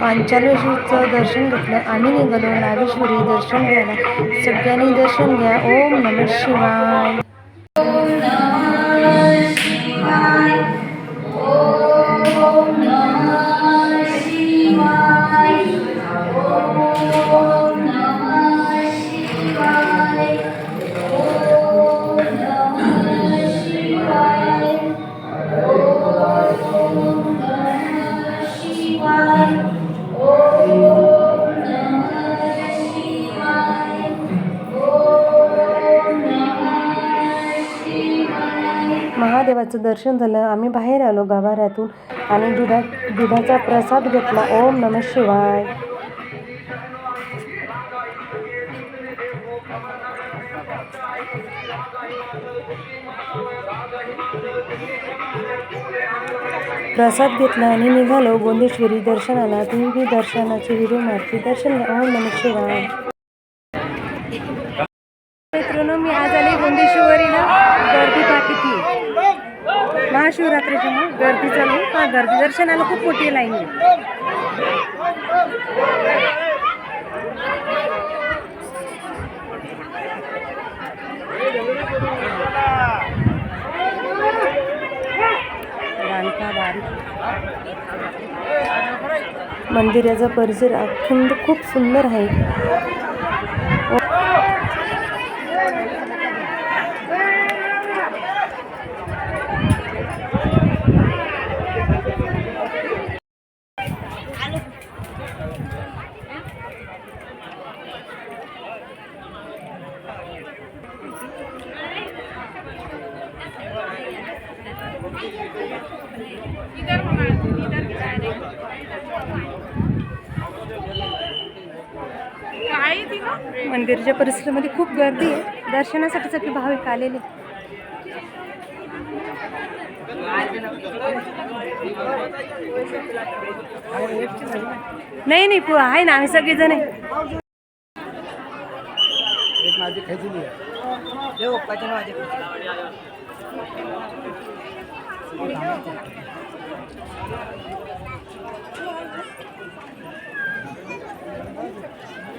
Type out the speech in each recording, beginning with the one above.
पांचालेश्वरचं दर्शन घेतलं. आम्ही निघालो नागेश्वरी दर्शन घ्यायला. सगळ्यांनी दर्शन घ्या. ओम नम शिवाय. महादेवाचं दर्शन झालं. आम्ही बाहेर आलो गाभाऱ्यातून आणि दुधा दुधाचा प्रसाद घेतला. ओम नम शिवाय. प्रसाद घेतला आणि निघालो. गोंदेश्वरी दर्शनाला. तुम्ही दर्शनाची व्हिडिओ मारती दर्शन ओम नम शिवाय. मित्रांनो मी आज आले गोंदेश्वरीला गर्दी पहा किती मग गर्दी चालू का गर्दी दर्शनाला खूप मोठी लाईन. आहे मंदिराचा परिसर अखंड खूप सुंदर आहे. मंदिराच्या परिसरामध्ये खूप गर्दी आहे दर्शनासाठी सगळे भाविक आलेले. नाही नाही पु- आहे ना आम्ही सगळेजण आहे.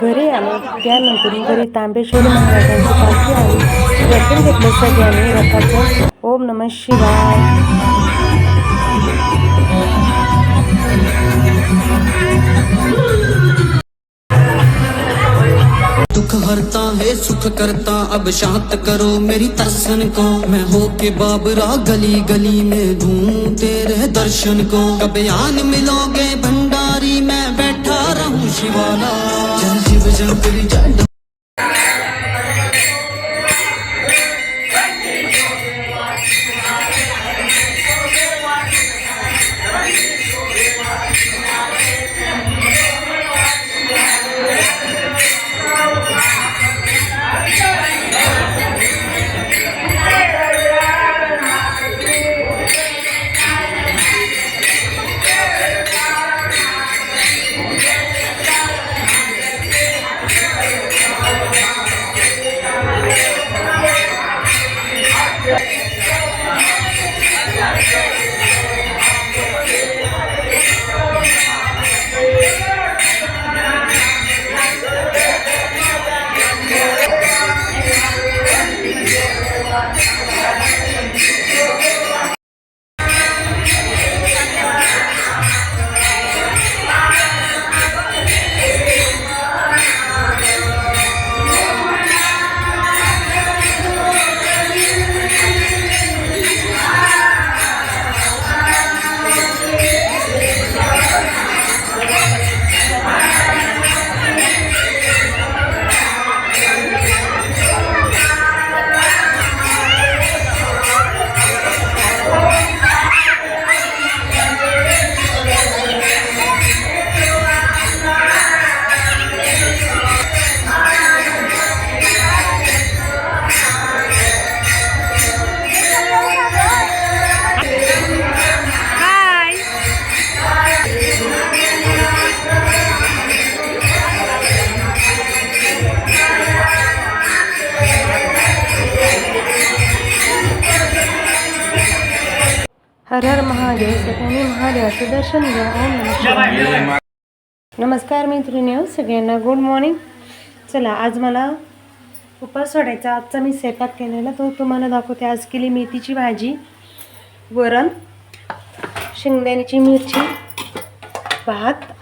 घरी आलो त्यानंतर घरी तांबेश्वरी महाराजांची पालखी आली दर्शन घेतलं सगळ्यांनी रथाचं ओम नम शिवाय. दुख हरता है, सुख करता। अब शांत करो मेरी तरसन को। मैं हो के बाबरा गली गली में ढूंढते तेरे दर्शन को। कब आन मिलोगे भंडारी, मैं बैठा रहूँ शिवाला। जय शिव जय हर हर महादेव सगळ्यांनी महादेवाचं दर्शन घ्या. ओम. नमस्कार मैत्रिणी सगळ्यांना गुड मॉर्निंग चला आज मला उपास सोडायचा. आजचा मी स्वयंपाक केलेला तो तुम्हाला दाखवते. आज केली मेथीची भाजी वरण शेंगदाण्याची मिरची भात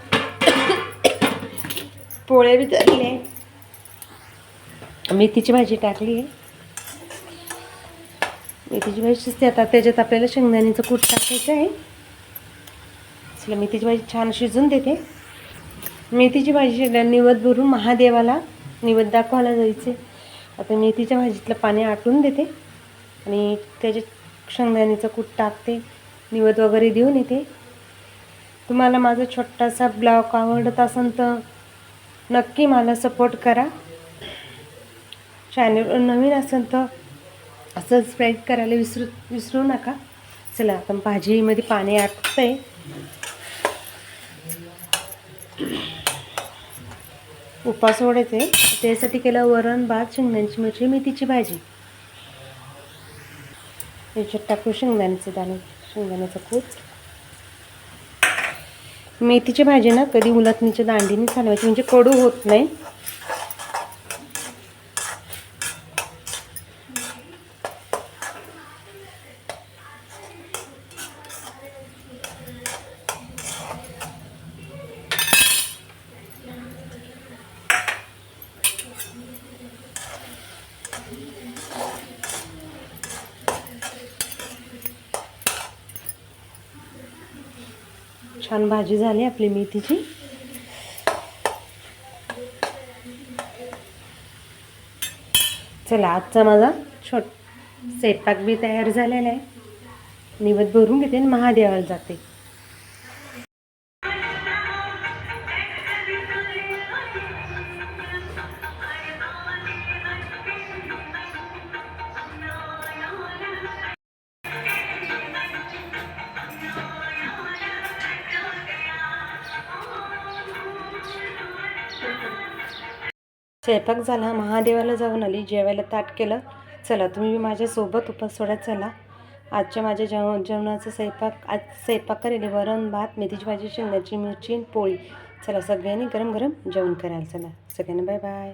पोळे बी टाकले मेथीची भाजी टाकली आहे. मेथीची भाजी शिजते. आता त्याच्यात आपल्याला शेंगदाण्याचं कूट टाकायचं आहे. चला मेथीची भाजी छान शिजून देते. मेथीची भाजी शिजल्यावर निवद भरून महादेवाला निवद दाखवायला जायचे. आता मेथीच्या भाजीतलं पाणी आटून देते. आणि त्याच्यात शेंगदाण्याचं कूट टाकते. निवद वगैरे देऊन येते. तुम्हाला माझा छोटासा ब्लॉग आवडत असेल तर नक्की मला सपोर्ट करा. चॅनल नवीन असेल तर असं स्प्रेड करायला विसरू विसरू नका. चला आता भाजीमध्ये पाणी आटतं आहे उपास ओढायचे. त्यासाठी केलं वरण भात शेंगदाण्याची मिरची मेथीची भाजी. याच्यात टाकू शेंगदाण्याचे दाणे शेंगदाण्याचा कूट. मेथीची भाजी ना कधी उलटणीच्या दांडीने चालवायची म्हणजे कडू होत नाही. छान भाजी झाली आपली मेथीची. चला आजचा माझा छोट स्वयंपाक बी तयार झालेला आहे. निवत भरून घेते आणि महादेवाला जाते. स्वयंपाक झाला महादेवाला जाऊन आली जेवायला ताट केलं. चला तुम्ही माझ्यासोबत उपास सोडत चला. आजच्या माझ्या जेव जेवणाचा स्वयंपाक आज स्वयंपाक करेल वरण भात मेथीची भाजी शेंगाची मिरची पोळी. चला सगळ्यांनी गरम गरम जेवण करायला चला. सगळ्यांना बाय बाय